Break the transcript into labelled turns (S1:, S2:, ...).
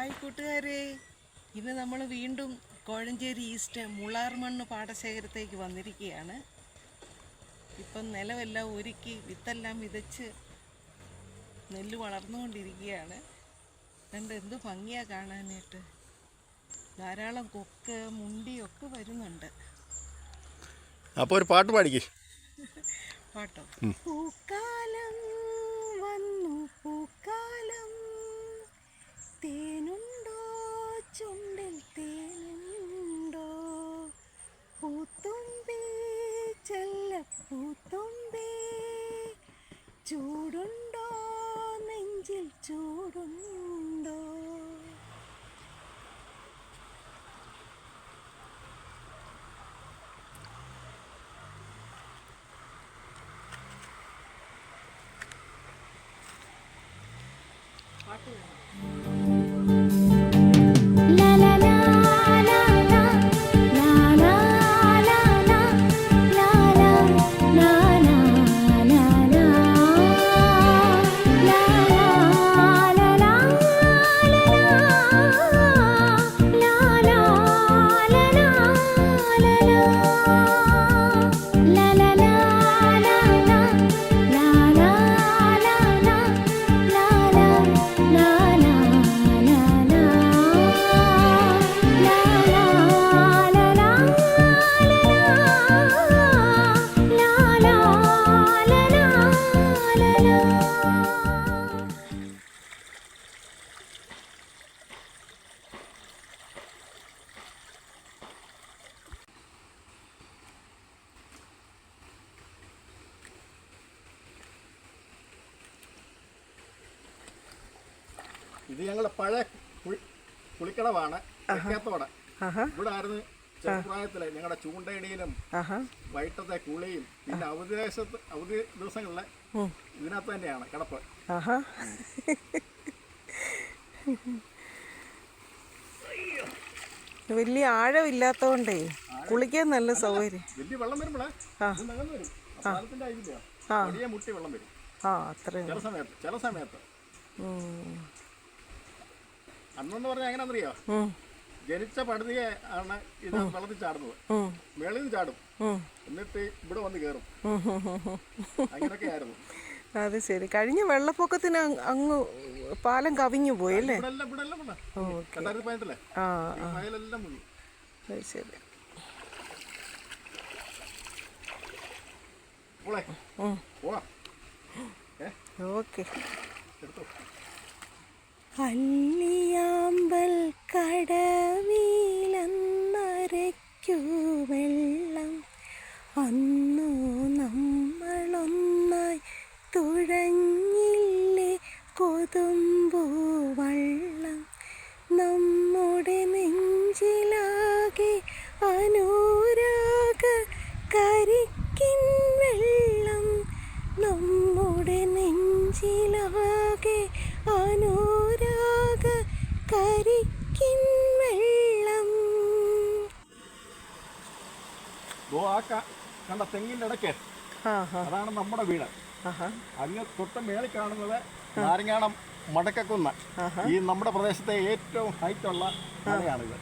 S1: Hi കൂട്ടുകാരെ. ഇന്ന് നമ്മൾ വീണ്ടും കോഴഞ്ചേരി ഈസ്റ്റ് മുളാർമണ്ണ് പാടശേഖരത്തേക്ക് വന്നിരിക്കുകയാണ്. ഇപ്പം നിലമെല്ലാം ഒരുക്കി വിത്തെല്ലാം വിതച്ച് നെല്ല് വളർന്നുകൊണ്ടിരിക്കുകയാണ്. കണ്ട് എന്ത് ഭംഗിയാ കാണാനായിട്ട്. ധാരാളം കൊക്ക് മുണ്ടിയൊക്കെ വരുന്നുണ്ട്.
S2: അപ്പോൾ ഒരു പാട്ട് പാടിക്കേ.
S1: പാട്ടോ? പൂക്കാലം വന്നു പൂക്കാലം തേനുണ്ടോ? ചുണ്ടിൽ തേനുണ്ടോ? പൂത്തുമ്പി ചെല്ല പൂത്തുമ്പി ചൂടുണ്ടോ? നെഞ്ചിൽ ചൂടുണ്ടോ? പാട്ട്
S2: ഇത് ഞങ്ങളുടെ പഴയ കുളി- കുളിക്കടവാണ്. തെക്കേത്തോട് ഇവിടെ ആയിരുന്നു ചെറുപ്രായത്തിലെ ഞങ്ങളുടെ ചൂണ്ടയിടയിലും
S1: വൈട്ടത്തെ
S2: വൈകിട്ടത്തെ കുളിയും പിന്നെ അവധി ദേശത്ത് അവധി ദിവസങ്ങളിലെ. ഇതിനകത്ത് തന്നെയാണ് കിടപ്പ്.
S1: വലിയ ആഴമില്ലാത്തോണ്ടേ കുളിക്കാൻ നല്ല സൗകര്യം.
S2: വലിയ വെള്ളം വരുമ്പോഴേ? മുട്ടി വെള്ളം വരും.
S1: ആ അത്രയും
S2: ചില സമയത്ത് ചില സമയത്ത്. അന്നെന്ന് പറഞ്ഞാൽ
S1: എങ്ങനെയാന്നറിയോ
S2: ജനിച്ച പടുതിയെ ആണ് ഇത് വെള്ളത്തിൽ ചാടുന്നത്. മേളിൽ നിന്ന് ചാടും. എന്നിട്ട് ഇവിടെ വന്ന് കയറും അങ്ങനൊക്കെ ആയിരുന്നു.
S1: അത് ശരി. കഴിഞ്ഞ വെള്ളപ്പൊക്കത്തിന് അങ്ങ് പാലം കവിഞ്ഞു പോയി അല്ലേ? ശരി. ഓക്കെ.
S2: എടുത്തോ.
S3: അല്ലിയാമ്പൽ കടവിലന്നരയ്ക്കു വെള്ളം. അന്നു നമ്മളൊന്നായി തുഴഞ്ഞില്ലേ കൊതുമ്പു
S2: ദോ ആ കണ്ട തെങ്ങിന്റെ ഇടയ്ക്ക് അതാണ് നമ്മുടെ വീട്. അങ്ങ് തൊട്ട് മേളിൽ കാണുന്നത് നാരങ്ങാണം മടക്കക്കുന്ന്. ഈ നമ്മുടെ പ്രദേശത്തെ ഏറ്റവും ഹൈറ്റ് ഉള്ള മലയാണിത്.